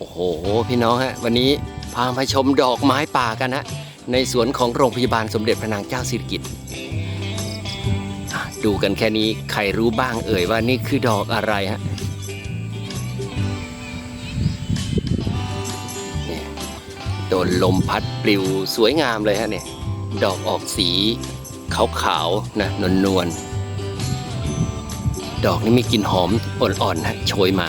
โอ้โห พี่น้องฮะ วันนี้พามาชมดอกไม้ป่ากันฮะ ในสวนของโรงพยาบาลสมเด็จพระนางเจ้าสิริกิติ์ดูกันแค่นี้ใครรู้บ้างเอ่ยว่านี่คือดอกอะไรฮะโดนลมพัดปลิวสวยงามเลยฮะเนี่ย ดอกออกสีขาวๆนะนวลๆดอกนี่มีกลิ่นหอมอ่อนๆฮะโชยมา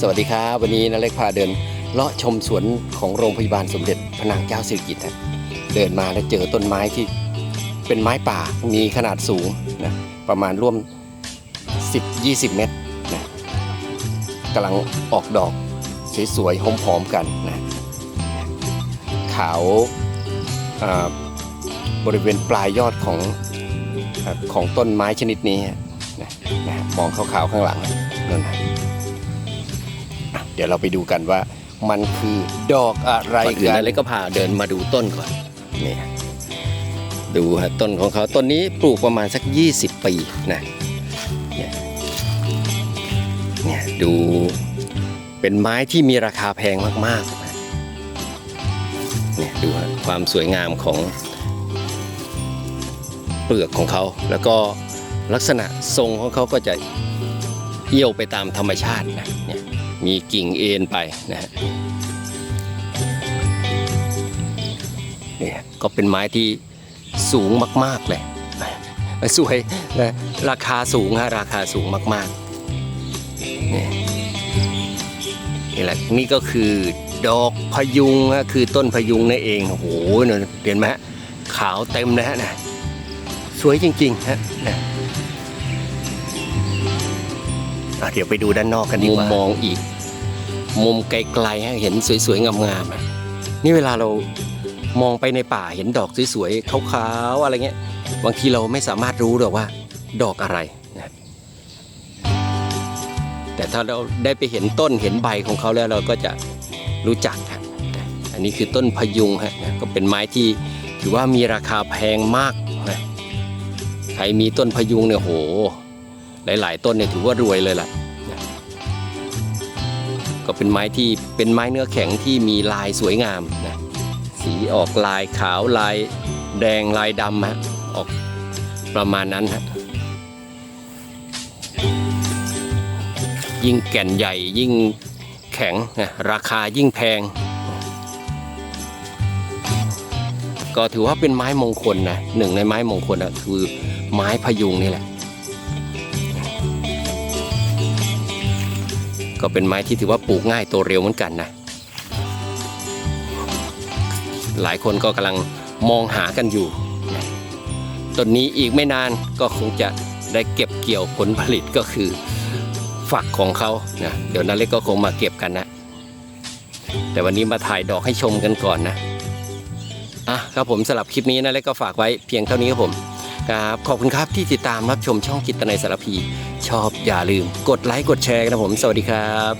สวัสดีครับวันนี้นาเล็กพาเดินเลาะชมสวนของโรงพยาบาลสมเด็จพระนางเจ้าสิริกิติ์เดินมาแล้วเจอต้นไม้ที่เป็นไม้ป่ามีขนาดสูงนะประมาณร่วม 10-20 เมตรนะกำลังออกดอกสวยๆหอมๆกันนะขาวาบริเวณปลายยอดของของต้นไม้ชนิดนี้นะนะมองขาวๆข้างหลังนั่นนะ เดี๋ยวเราไปดูกันว่ามันคือดอกอะไรก่อนอื่นเลยก็พาเดินมาดูต้นก่อนนี่ดูฮะต้นของเขาต้นนี้ปลูกประมาณสัก 20 ปีนะเนี่ยเนี่ยดูเป็นไม้ที่มีราคาแพงมากๆนะเนี่ยดูฮะความสวยงามของเปลือกของเขา แล้วก็ลักษณะทรงของเขาก็จะเอี้ยวไปตามธรรมชาตินะเนี่ย มีกิ่งเอ็นไปนะฮะเนี่ยก็เป็นไม้ที่สูงมากๆเลยสวยนะราคาสูงฮะราคาสูงมากๆนี่นี่แหละนี่ก็คือดอกพยุงฮะคือต้นพยุงนั่นเองโอ้โหเนี่ยเห็นไหมฮะขาวเต็มเลยฮะนะสวยจริงๆฮะนะอะเดี๋ยวไปดูด้านนอกกันดีกว่ามุมมองอีก มุมไกลๆให้เห็นสวยๆงามๆนี่เวลาเรามองไปในป่าเห็นดอกสวยๆขาวๆอะไรเงี้ยบางทีเราไม่สามารถรู้หรอกว่า ดอกอะไรนะแต่ถ้าเราได้ไปเห็นต้นเห็นใบของเขาแล้วเราก็จะรู้จักครับอันนี้คือต้นพยุงฮะก็เป็นไม้ที่ถือว่ามีราคาแพงมากนะใครมีต้นพยุงเนี่ยโห หลาย ๆ ต้นเนี่ยถือว่ารวยเลยล่ะ ก็เป็นไม้ที่เป็นไม้เนื้อแข็งที่มีลายสวยงามนะสีออกลายขาวลายแดงลายดำฮะออกประมาณนั้นฮะยิ่งแก่นใหญ่ยิ่งแข็งนะราคายิ่งแพง ก็ถือว่าเป็นไม้มงคลนะหนึ่งในไม้มงคลนะคือไม้พยุงนี่แหละ ก็เป็นไม้ที่ถือว่าปลูกง่ายโตเร็วเหมือนกันนะ หลายคนก็กำลังมองหากันอยู่ ต้นนี้อีกไม่นานก็คงจะได้เก็บเกี่ยวผลผลิตก็คือฝักของเขานะเดี๋ยวนาเล็กก็คงมาเก็บกันนะ แต่วันนี้มาถ่ายดอกให้ชมกันก่อนนะอะครับผมสำหรับคลิปนี้นาเล็กก็ฝากไว้เพียงเท่านี้ครับผม ครับ ขอบคุณครับที่ติดตามรับชมช่องกิตนายสารพี ชอบอย่าลืม กดไลค์กดแชร์กันนะผม สวัสดีครับ